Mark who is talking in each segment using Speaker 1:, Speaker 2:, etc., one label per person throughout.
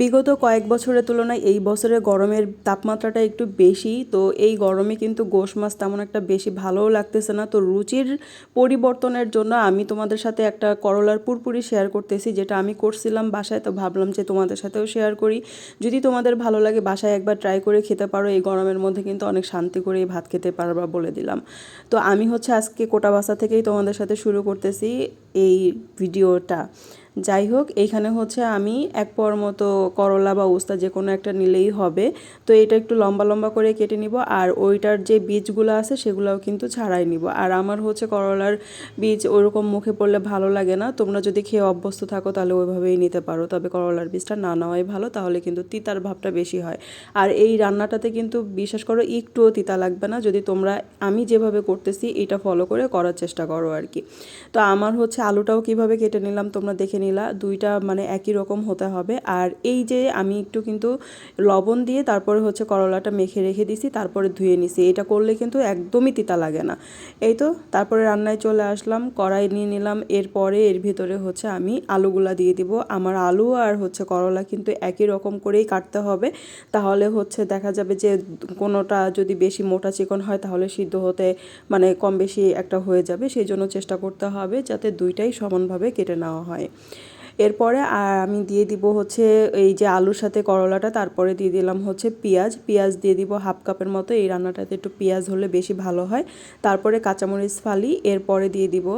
Speaker 1: বিগত কয়েক বছরের তুলনায় এই বছরে গরমের তাপমাত্রাটা একটু বেশি, তো এই গরমে কিন্তু গোশ মাছ তেমন একটা বেশি ভালোও লাগতেছে না। তো রুচির পরিবর্তনের জন্য আমি তোমাদের সাথে একটা করলার পুরপুরি শেয়ার করতেছি, যেটা আমি করছিলাম বাসায়, তো ভাবলাম যে তোমাদের সাথেও শেয়ার করি। যদি তোমাদের ভালো লাগে, বাসায় একবার ট্রাই করে খেতে পারো। এই গরমের মধ্যে কিন্তু অনেক শান্তি করে এই ভাত খেতে পারবা বলে দিলাম। তো আমি হচ্ছে আজকে কোটা বাসা থেকেই তোমাদের সাথে শুরু করতেছি এই ভিডিওটা যাই হোক, এইখানে হচ্ছে আমি এক পর মতো করলা বা উস্তা যে কোনো একটা নিলেই হবে। তো এটা একটু লম্বা লম্বা করে কেটে নিব আর ওইটার যে বীজগুলো আছে সেগুলোও কিন্তু ছাড়াই নিব। আর আমার হচ্ছে করলার বীজ ওরকম মুখে পড়লে ভালো লাগে না। তোমরা যদি খেয়ে অভ্যস্ত থাকো তাহলে ওইভাবেই নিতে পারো। তবে করলার বীজটা না নেওয়াই ভালো, তাহলে কিন্তু তিতার ভাবটা বেশি হয়। আর এই রান্নাটাতে কিন্তু বিশ্বাস করো একটুও তিতা লাগবে না। যদি তোমরা, আমি যেভাবে করতেছি এটা ফলো করে করার চেষ্টা করো আর কি। তো আমার হচ্ছে আলুটাও কীভাবে কেটে নিলাম তোমরা দেখে নিলা, দুইটা মানে একই রকম হতে হবে। আর এই যে আমি একটু কিন্তু লবণ দিয়ে তারপরে হচ্ছে করলাটা মেখে রেখে দিছি, তারপরে ধুয়ে নিছি। এটা করলে কিন্তু একদমই তিতা লাগে না। এই তো, তারপরে রান্নায় চলে আসলাম, কড়াই নিয়ে নিলাম। এরপরে এর ভিতরে হচ্ছে আমি আলুগুলা দিয়ে দিব। আমার আলু আর হচ্ছে করলা কিন্তু একই রকম করেই কাটতে হবে। তাহলে হচ্ছে দেখা যাবে যে কোনোটা যদি বেশি মোটা চিকন হয়, তাহলে সিদ্ধ হতে মানে কম বেশি একটা হয়ে যাবে। সেই জন্য চেষ্টা করতে হবে যাতে দুইটাই সমানভাবে কেটে নেওয়া হয়। এরপরে আমি দিয়ে দিব হচ্ছে এই যে আলুর সাথে করলাটা, তারপরে দিয়ে দিলাম হচ্ছে পেঁয়াজ। পেঁয়াজ দিয়ে দিব হাফ কাপের মতো, এই রান্নাটাতে একটু পেঁয়াজ হলে বেশি ভালো হয়। তারপরে কাঁচামরিচ ফালি, এরপরে দিয়ে দিব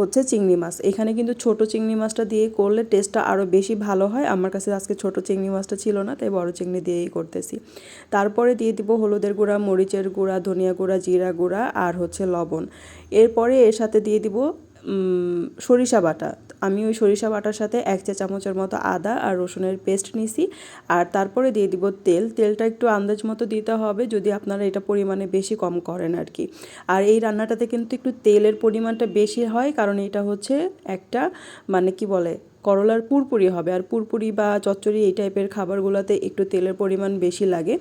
Speaker 1: হচ্ছে চিংড়ি মাছ। এখানে কিন্তু ছোট চিংড়ি মাছটা দিয়ে করলে টেস্টটা আরও বেশি ভালো হয়। আমার কাছে আজকে ছোট চিংড়ি মাছটা ছিল না, তাই বড় চিংড়ি দিয়েই করতেছি। তারপরে দিয়ে দিব হলুদের গুঁড়া, মরিচের গুঁড়া, ধনিয়া গুঁড়া, জিরা গুঁড়া আর হচ্ছে লবণ। এরপরে এর সাথে দিয়ে দিব সরিষা বাটা। আমি ওই সরিষা বাটার সাথে এক চা চামচের মতো আদা আর রসুনের পেস্ট নিছি। আর তারপরে দিয়ে দিব তেল। তেলটা একটু আন্দাজ মতো দিতে হবে যদি আপনারা এটা পরিমাণে বেশি কম করেন আর কি। আর এই রান্নাটাতে কিন্তু একটু তেলের পরিমাণটা বেশি হয়, কারণ এটা হচ্ছে একটা মানে কি বলে করলার পুরপুরি হবে। আর পুরপুরি বা চচ্চড়ি এই টাইপের খাবারগুলোতে একটু তেলের পরিমাণ বেশি লাগে।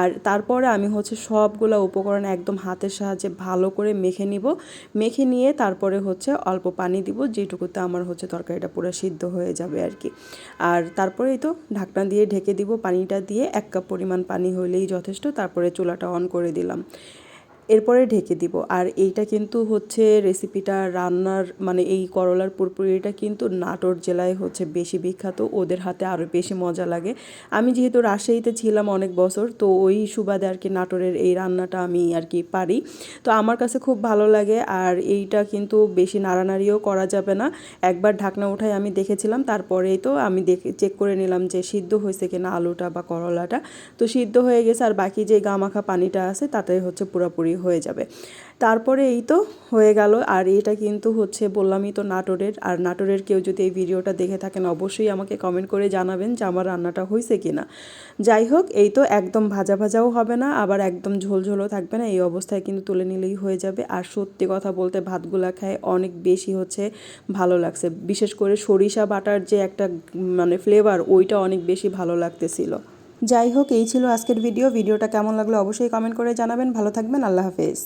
Speaker 1: আর তারপরে আমি হচ্ছে সবগুলো উপকরণ একদম হাতের সাহায্যে ভালো করে মেখে নিব। মেখে নিয়ে তারপরে হচ্ছে অল্প পানি দিব, যেটুকুতে আমার হচ্ছে তরকারিটা পুরো সিদ্ধ হয়ে যাবে আর কি আর তারপরেই তো ঢাকনা দিয়ে ঢেকে দিব, পানিটা দিয়ে এক কাপ পরিমাণ পানি হলেই যথেষ্ট। তারপরে চুলাটা অন করে দিলাম। এরপরে ঢেকে দিব। আর এইটা কিন্তু হচ্ছে রেসিপিটা রান্নার মানে এই করলার পুরপুরিটা কিন্তু নাটোর জেলায় হচ্ছে বেশি বিখ্যাত। ওদের হাতে আরও বেশি মজা লাগে। আমি যেহেতু রাজশাহীতে ছিলাম অনেক বছর, তো ওই সুবাদে আর কি নাটোরের এই রান্নাটা আমি আর কি পারি। তো আমার কাছে খুব ভালো লাগে আর এইটা কিন্তু বেশি নাড়ানাড়িও করা যাবে না। একবার ঢাকনা উঠাই আমি দেখেছিলাম, তারপরেই তো আমি দেখে চেক করে নিলাম যে সিদ্ধ হয়েছে কিনা আলুটা বা করলাটা। তো সিদ্ধ হয়ে গেছে, আর বাকি যে গামাখা পানিটা আছে, তাতে হচ্ছে পুরোপুরি হয়ে যাবে। তারপরে এই তো হয়ে গেল। আর এটা কিন্তু হচ্ছে বললামই তো নাটোরের। আর নাটোরের কেউ যদি এই ভিডিওটা দেখে থাকেন, অবশ্যই আমাকে কমেন্ট করে জানাবেন যে আমার রান্নাটা হয়েছে কি না যাই হোক, এই তো একদম ভাজা ভাজাও হবে না, আবার একদম ঝোলঝোলও থাকবে না। এই অবস্থায় কিন্তু তুলে নিলেই হয়ে যাবে। আর সত্যি কথা বলতে ভাতগুলা খায় অনেক বেশি হচ্ছে ভালো লাগছে। বিশেষ করে সরিষা বাটার যে একটা মানে ফ্লেভার ওইটা অনেক বেশি ভালো লাগতেছিল। যাই হোক, এই ছিল আজকের ভিডিও। ভিডিওটা কেমন লাগল অবশ্যই কমেন্ট করে জানাবেন। ভালো থাকবেন, আল্লাহ হাফেজ।